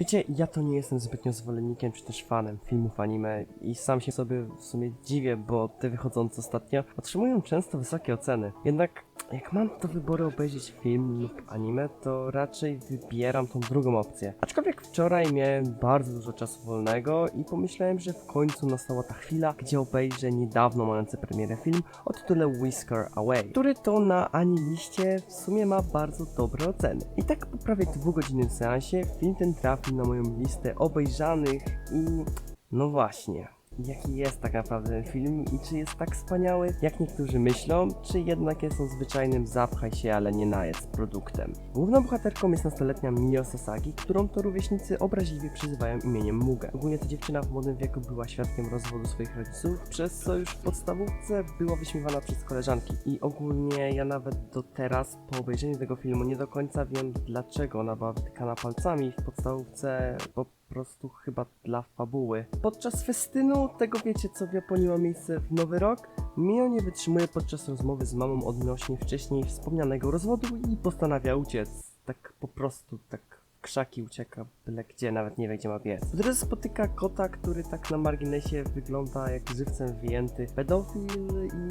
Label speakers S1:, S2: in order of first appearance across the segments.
S1: Wiecie, ja to nie jestem zbytnio zwolennikiem czy też fanem filmów anime i sam się sobie w sumie dziwię, bo te wychodzące ostatnio otrzymują często wysokie oceny. Jednak jak mam do wyboru obejrzeć film lub anime, to raczej wybieram tą drugą opcję. Aczkolwiek wczoraj miałem bardzo dużo czasu wolnego i pomyślałem, że w końcu nastała ta chwila, gdzie obejrzę niedawno mający premierę film o tytule Whisker Away, który to na aniliście w sumie ma bardzo dobre oceny. I tak po prawie dwugodzinnym seansie film ten trafił na moją listę obejrzanych i no właśnie. Jaki jest tak naprawdę film i czy jest tak wspaniały, jak niektórzy myślą, czy jednak jest on zwyczajnym zapchaj się, ale nie najedz produktem. Główną bohaterką jest nastoletnia Mio Sasagi, którą to rówieśnicy obraźliwie przyzywają imieniem Muge. Ogólnie ta dziewczyna w młodym wieku była świadkiem rozwodu swoich rodziców, przez co już w podstawówce była wyśmiewana przez koleżanki. I ogólnie ja nawet do teraz, po obejrzeniu tego filmu, nie do końca wiem, dlaczego ona była wytykana palcami w podstawówce, bo prostu chyba dla fabuły. Podczas festynu, tego wiecie co w Japonii ma miejsce w Nowy Rok, Mio nie wytrzymuje podczas rozmowy z mamą odnośnie wcześniej wspomnianego rozwodu i postanawia uciec. Tak po prostu, tak krzaki ucieka byle gdzie, nawet nie wie gdzie ma biec. Po drodze spotyka kota, który tak na marginesie wygląda jak żywcem wyjęty pedofil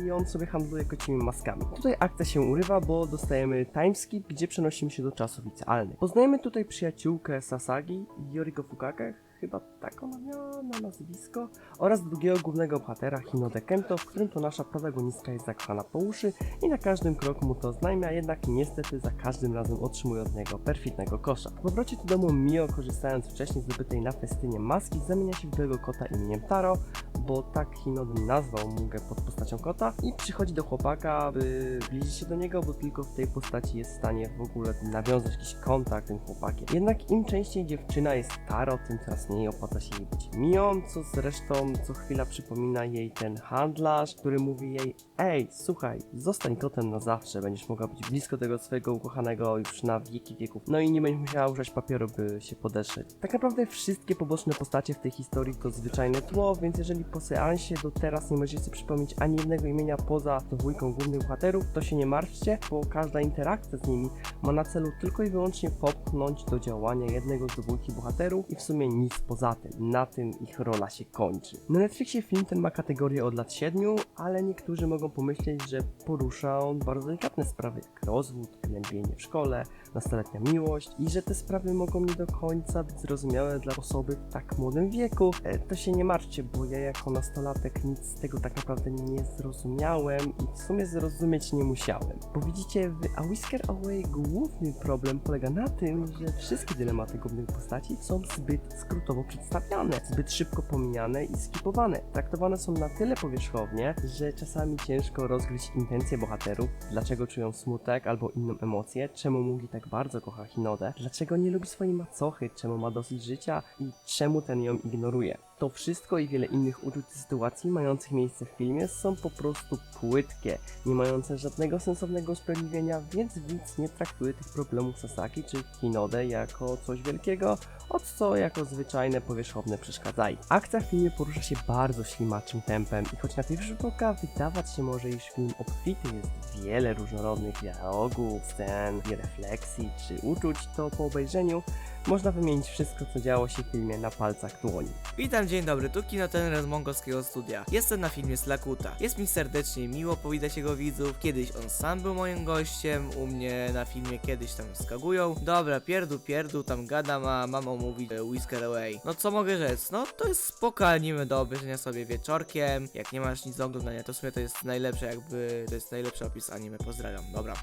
S1: i on sobie handluje kocimi maskami. Tutaj akcja się urywa, bo dostajemy timeskip, gdzie przenosimy się do czasów licealnych. Poznajemy tutaj przyjaciółkę Sasagi, Yoriko Fukake, chyba tak ona miała na nazwisko, oraz drugiego głównego bohatera Hinode Kento, w którym to nasza protagonistka jest zakochana po uszy i na każdym kroku mu to oznajmia, jednak niestety za każdym razem otrzymuje od niego perfidnego kosza. Po powrocie do domu Mio, korzystając wcześniej zdobytej na festynie maski, zamienia się w byłego kota imieniem Taro, bo tak Hinode nazwał Mugę pod postacią kota i przychodzi do chłopaka, by zbliżyć się do niego, bo tylko w tej postaci jest w stanie w ogóle nawiązać jakiś kontakt z tym chłopakiem. Jednak im częściej dziewczyna jest Taro, tym coraz mniej opłaca się jej być Mią, co zresztą co chwila przypomina jej ten handlarz, który mówi jej Ej, słuchaj, zostań kotem na zawsze, będziesz mogła być blisko tego swojego ukochanego już na wieki wieków. No i nie będziesz musiała użyć papieru, by się podeszeć. Tak naprawdę wszystkie poboczne postacie w tej historii to zwyczajne tło, więc jeżeli po seansie do teraz nie możecie przypomnieć ani jednego imienia poza dwójką głównych bohaterów, to się nie martwcie, bo każda interakcja z nimi ma na celu tylko i wyłącznie popchnąć do działania jednego z dwójki bohaterów i w sumie nic poza tym. Na tym ich rola się kończy. Na Netflixie film ten ma kategorię od lat 7, ale niektórzy mogą pomyśleć, że porusza on bardzo delikatne sprawy, jak rozwód, gnębienie w szkole, nastoletnia miłość i że te sprawy mogą nie do końca być zrozumiałe dla osoby w tak młodym wieku. E, To się nie martwcie, bo ja jako nastolatek nic z tego tak naprawdę nie zrozumiałem i w sumie zrozumieć nie musiałem. Bo widzicie, w A Whisker Away główny problem polega na tym, że wszystkie dylematy głównych postaci są zbyt skrótowo przedstawiane, zbyt szybko pomijane i skipowane. Traktowane są na tyle powierzchownie, że czasami ciężko rozgryźć intencje bohaterów, dlaczego czują smutek albo inną emocję, czemu Mugi tak bardzo kocha Hinodę, dlaczego nie lubi swojej macochy, czemu ma dosyć życia i czemu ten ją ignoruje. To wszystko i wiele innych uczuć i sytuacji mających miejsce w filmie są po prostu płytkie, nie mające żadnego sensownego usprawiedliwienia, więc widz nie traktuje tych problemów Sasaki czy Hinode jako coś wielkiego, od co jako zwyczajne powierzchowne przeszkadzaj. Akcja w filmie porusza się bardzo ślimaczym tempem i choć na pierwszy rzut oka wydawać się może, iż film obfity jest wiele różnorodnych dialogów, scen refleksji czy uczuć, to po obejrzeniu można wymienić wszystko, co działo się w filmie na palcach dłoni.
S2: Witam, dzień dobry, tu Kinotener z mongolskiego studia. Jestem na filmie Slakuta. Jest mi serdecznie miło powitać jego widzów. Kiedyś on sam był moim gościem, u mnie na filmie kiedyś tam skagują. Dobra, pierdu, pierdu, tam gadam, a mamo mówi e, Whisker Away. No co mogę rzec? No to jest spoko anime do obejrzenia sobie wieczorkiem. Jak nie masz nic do oglądania, to w sumie to jest najlepsze jakby, to jest najlepszy opis anime, pozdrawiam. Dobra,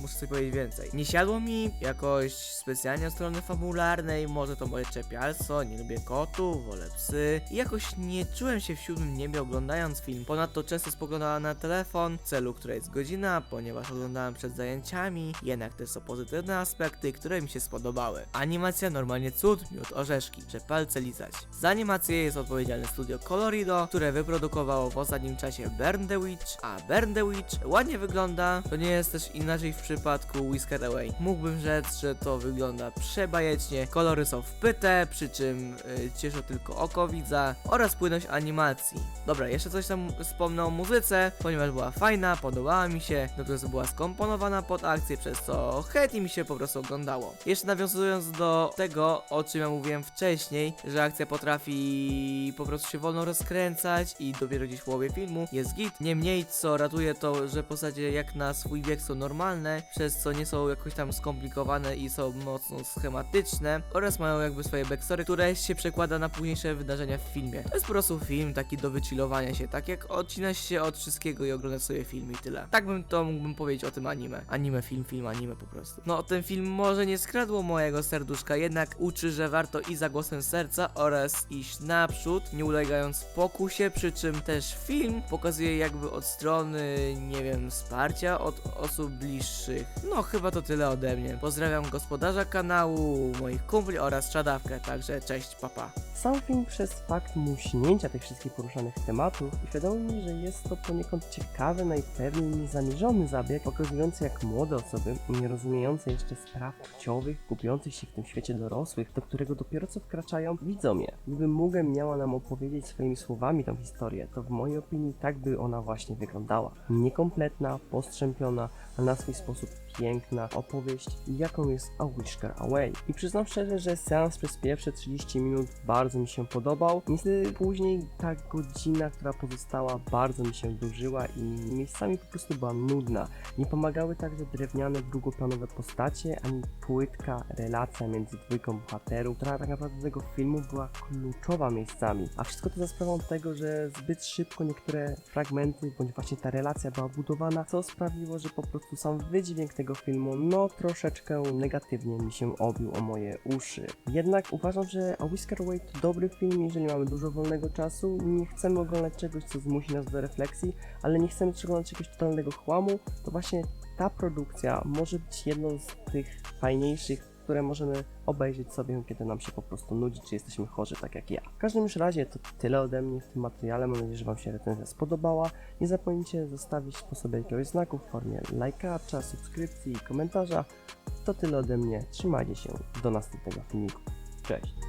S2: muszę sobie powiedzieć więcej. Nie siadło mi jakoś specjalnie od strony fabularnej, może to moje czepialstwo, nie lubię kotów, wolę psy. I jakoś nie czułem się w siódmym niebie oglądając film. Ponadto często spoglądałem na telefon, w celu której jest godzina, ponieważ oglądałem przed zajęciami, jednak też są pozytywne aspekty, które mi się spodobały. Animacja normalnie cud, miód orzeszki, że palce lizać. Za animację jest odpowiedzialne studio Colorido, które wyprodukowało w ostatnim czasie Burn the Witch, a Burn the Witch ładnie wygląda, to nie jest też inaczej w przypadku Whisker Away. Mógłbym rzec, że to wygląda przebajecznie, kolory są wpyte, przy czym y, cieszy tylko oko widza oraz płynność animacji. Dobra, jeszcze coś tam wspomnę o muzyce, ponieważ była fajna, podobała mi się, natomiast była skomponowana pod akcję, przez co chętnie mi się po prostu oglądało. Jeszcze nawiązując do tego, o czym ja mówiłem wcześniej, że akcja potrafi po prostu się wolno rozkręcać i dopiero gdzieś w połowie filmu jest git. Niemniej, co ratuje to, że postacie jak na swój wiek są normalne, przez co nie są jakoś tam skomplikowane i są mocno schematyczne oraz mają jakby swoje backstory, które się przekłada na późniejsze wydarzenia w filmie. To jest po prostu film taki do wychillowania się, tak jak odcinasz się od wszystkiego i oglądasz sobie film i tyle. Tak bym to mógłbym powiedzieć o tym anime. Anime, film, film, anime po prostu. No, ten film może nie skradło mojego serduszka, jednak uczy, że warto i za głosem serca oraz iść naprzód, nie ulegając pokusie, przy czym też film pokazuje jakby od strony, nie wiem, wsparcia od osób bliższych. No, chyba to tyle ode mnie. Pozdrawiam gospodarza kanału, moich kumpli oraz czadawkę, także cześć, papa.
S1: Sam film przez fakt muśnięcia tych wszystkich poruszanych tematów uświadomił mi, że jest to poniekąd ciekawy, najpewniej niezamierzony zabieg, pokazujący jak młode osoby, nie rozumiejące jeszcze spraw płciowych, gubiących się w tym świecie dorosłych, do którego dopiero co wkraczają, widzą je. Gdyby Mugen miała nam opowiedzieć swoimi słowami tą historię, to w mojej opinii tak by ona właśnie wyglądała. Niekompletna, postrzępiona, a na swój sposób piękna opowieść, jaką jest A Whisker Away. I przyznam szczerze, że seans przez pierwsze 30 minut bardzo mi się podobał. Niestety później ta godzina, która pozostała, bardzo mi się dłużyła i miejscami po prostu była nudna. Nie pomagały także drewniane, drugoplanowe postacie, ani płytka relacja między dwójką bohaterów, która tak naprawdę do tego filmu była kluczowa miejscami. A wszystko to za sprawą tego, że zbyt szybko niektóre fragmenty, bądź właśnie ta relacja była budowana, co sprawiło, że po prostu sam wydźwięk tego filmu, no troszeczkę negatywnie mi się obił o moje uszy. Jednak uważam, że A Whisker Away to dobry film, jeżeli mamy dużo wolnego czasu, nie chcemy oglądać czegoś, co zmusi nas do refleksji, ale nie chcemy też oglądać jakiegoś totalnego chłamu, to właśnie ta produkcja może być jedną z tych fajniejszych, które możemy obejrzeć sobie, kiedy nam się po prostu nudzi, czy jesteśmy chorzy, tak jak ja. W każdym razie to tyle ode mnie w tym materiale. Mam nadzieję, że Wam się recenzja spodobała. Nie zapomnijcie zostawić po sobie jakiegoś znaku w formie lajkacza, subskrypcji i komentarza. To tyle ode mnie. Trzymajcie się. Do następnego filmiku. Cześć.